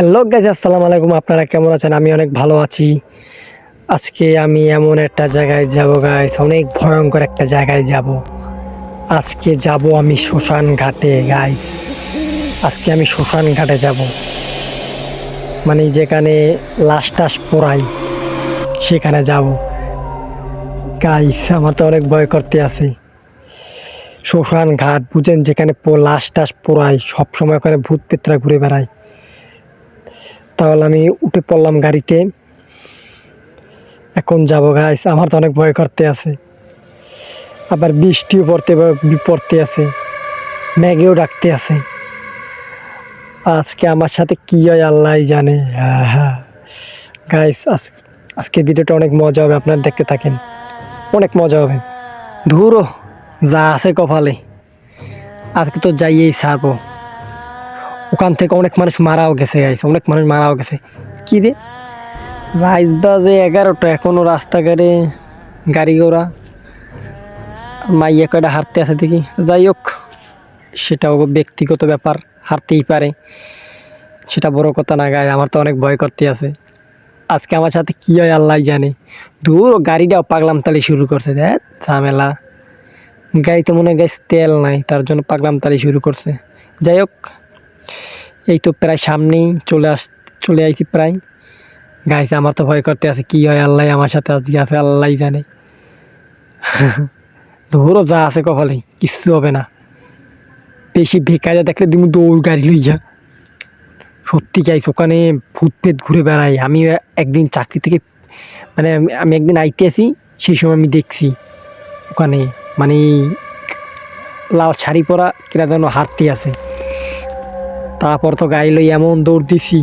Hello guys আসসালামু আলাইকুম। আপনারা কেমন আছেন? আমি অনেক ভালো আছি। আজকে আমি এমন একটা জায়গায় যাব গাইজ অনেক ভয়ঙ্কর একটা জায়গায় যাব। আজকে যাব আমি শ্মশান ঘাটে গাইজ আজকে আমি শ্মশান ঘাটে যাব। মানে যেখানে লাশ টাস পোড়াই, সেখানে যাব। গাইজ আমার তো অনেক ভয় করতে আছে। শ্মশান ঘাট, বুঝেন, যেখানে লাশ টাস পোড়ায় সবসময় ওখানে ভূত পেত্রা ঘুরে বেড়ায়। তাহলে আমি উঠে পড়লাম গাড়িতে। এখন যাব গাইস আমার তো অনেক ভয় করতে আছে। আবার বৃষ্টিও পড়তে পড়তে আছে ম্যাগেও ডাকতে আছে। আজকে আমার সাথে কী হয় আল্লাহ জানে। হ্যাঁ গাইস আজকে ভিডিওটা অনেক মজা হবে, আপনারা দেখতে থাকেন। অনেক মজা হবে। ধুরো, যা আছে কপালে। আজকে তো যাইয়েই ছাড়বো। ওখান থেকে অনেক মানুষ মারাও গেছে গাইছে অনেক মানুষ মারাও গেছে। কি রে? রাইত বাজে এগারোটা, এখনও রাস্তাঘাটে গাড়ি ঘোড়া। মাইয়া কয়টা হারতে আছে দেখি। যাই হোক সেটাও ব্যক্তিগত ব্যাপার হারতেই পারে। সেটা বড় কথা না গায়ে আমার তো অনেক ভয় করতে আছে। আজকে আমার সাথে কি হয় আল্লাহ জানে। দূর, গাড়িটাও পাগলাম তালি শুরু করছে, দেখ, ঝামেলা। গাড়িতে মনে গাছ তেল নাই, তার জন্য পাগলাম তালি শুরু করছে। যাই হোক এই তো প্রায় সামনেই চলে আস, চলে আইছি প্রায়। গাইছে আমার তো ভয় করতে আছে, কি হয় আল্লাহ আমার সাথে আজকে আছে আল্লাহ জানে। ধরো যা আছে কপালে, কিচ্ছু হবে না। বেশি বেকারে দেখলে তুমি দৌড় গাড়ি লই যা। সত্যি গাইছ ওখানে ভূত পেট ঘুরে বেড়াই আমি একদিন চাকরি থেকে মানে আমি একদিন আইতে আসি, সেই সময় আমি দেখছি ওখানে মানে লাল শাড়ি পরা কিনা যেন হাঁটতে আছে তারপর তো গাড়ি লই এমন দৌড় দিছি।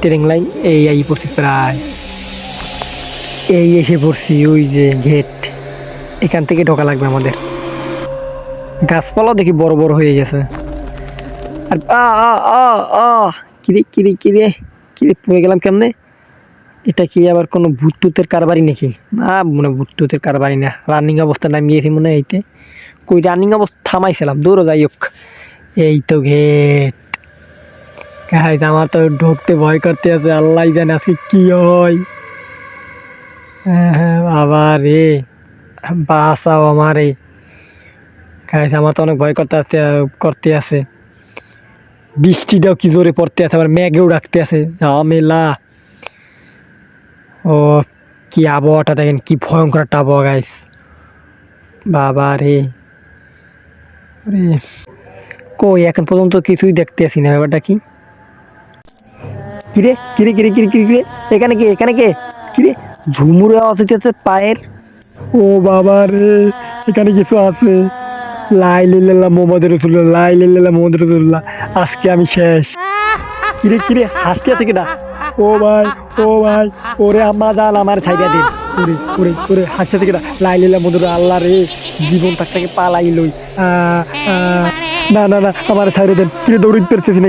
ট্রেন লাইন এই আই পড়ছি প্রায়। এই এসে পড়ছি ওই যে গেট এখান থেকে ঢোকা লাগবে আমাদের। গাছপালাও দেখি বড় বড় হয়ে গেছে। আর আ আ কিরে কিরে কিরে কিরে পড়ে গেলাম কেমনে? এটা কি আবার কোনো ভূত টুতের কারবারি নাকি? না, মনে ভূত কারবারি না। রানিং অবস্থা নামিয়েছি মনে এইতে কই রানিং অবস্থা থামাইছিলাম। দৌড়ো যাই হোক। এই তো গেট গাইজ আমার তো ঢুকতে ভয় করতে আছে, আল্লাহ জানে আজকে কি হয়। হ্যাঁ হ্যাঁ রে বাসাও আমার। আমারে গাইজ আমার তো অনেক ভয় করতে আসতে করতে আছে। বৃষ্টিটাও কি জোরে পড়তে আছে, আবার মেঘেও ডাকতে আছে। ঝামেলা। ও, কি আবহাওয়াটা দেখেন, কি ভয়ঙ্কর একটা আবহাওয়া গাইস বাবা রে কই এখন পর্যন্ত কিছুই দেখতে আসি না ব্যাপারটা কি? কিরে কিরে কিরে কিরে কিরে কিরে এখানে কে এখানে কে? কিরে ঝুমুর আওয়াজ হইতেছে পায়ের। ও বাবা রে এখানে কিছু আছে। লাই লিল্লাহ মোহাম্মদ রসুল্লাহ লাই লিল্লাহ মোহাম্মদ রসুল্লাহ আজকে আমি শেষ। কিরে কিরে হাসতে আছে কিনা? ও ভাই ও ভাই ওরে আম্মা জান আমার ছাইটা দিন। ওরে ওরে ওরে হাসতে আছে কিনা? লাই লিল্লাহ মধুর আল্লাহ রে জীবন তাকে পালাই লই আ, আ, না না না আমার ছাইরে দেন। তিনি দৌড়িতে পারতেছি না।